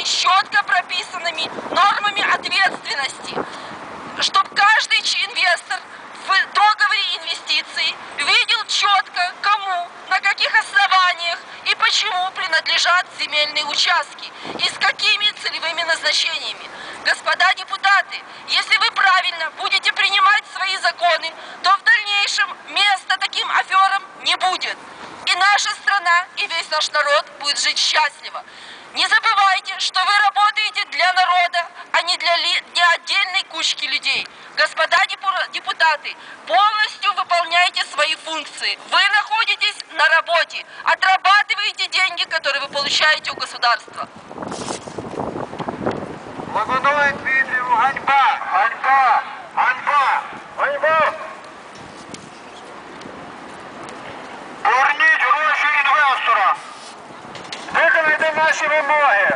нормами, четко прописанными нормами ответственности, чтобы каждый инвестор в договоре инвестиций видел четко, кому, на каких основаниях и почему принадлежат земельные участки и с какими целевыми назначениями. Господа депутаты, если вы правильно будете принимать свои законы, то в дальнейшем места таким аферам не будет. И наша страна, и весь наш народ будет жить счастливо. Не забывайте, что вы работаете для народа, а не для, ли- для отдельной кучки людей. Господа депу- депутаты, полностью выполняйте свои функции. Вы находитесь на работе, отрабатываете деньги, которые вы получаете у государства. Лагуновий Дмитріву ганьба! Ганьба! Ганьба! Наші вимоги!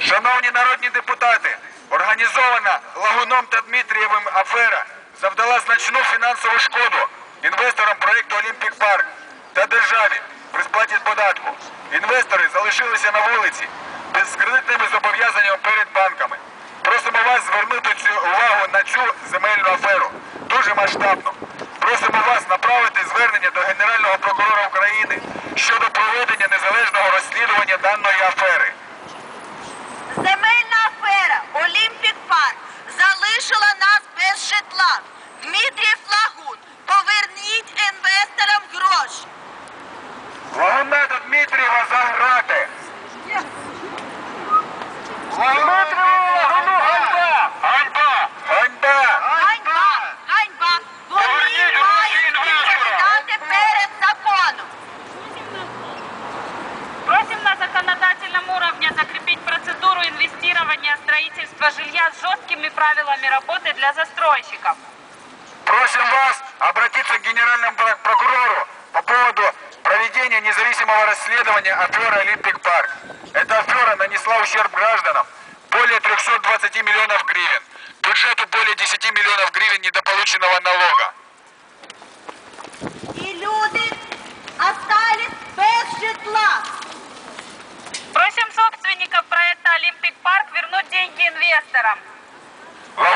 Шановні народні депутати, організована Лагуном та Дмитрієвим афера завдала значну фінансову шкоду інвесторам проєкту Олімпік Парк та державі при сплаті податку. Інвестори залишилися на вулиці без кредитними зобов'язаннями перед банками. Просимо вас звернути цю увагу на цю земельну аферу. Дуже масштабно. Просимо вас направити звернення до Генерального прокурора України щодо проведення незалежного quedando ya fue. Работы для застройщиков. Просим вас обратиться к генеральному прок- прокурору по поводу проведения независимого расследования аферы Олимпик Парк. Эта афера нанесла ущерб гражданам более 320 миллионов гривен. Бюджету более 10 миллионов гривен недополученного налога.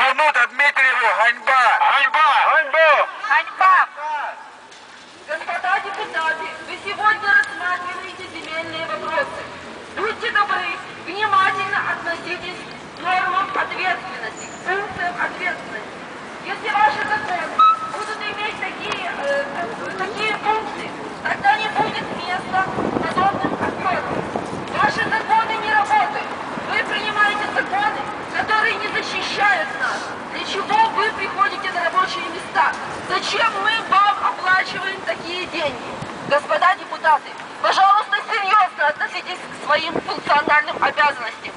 Лагунута Дмитриеву ганьба! Ганьба! Ганьба! Ганьба! Господа депутаты, вы сегодня рассматриваете земельные вопросы. Будьте добры, внимательно относитесь к нормам ответственности, к функциям ответственности. Если ваши законы будут иметь такие, э, э, такие функции, тогда не будет места подобным аферам. Ваши законы не работают. Вы принимаете законы, которые не защищают нас. Для чего вы приходите на рабочие места? Зачем мы вам оплачиваем такие деньги? Господа депутаты, пожалуйста, серьезно относитесь к своим функциональным обязанностям.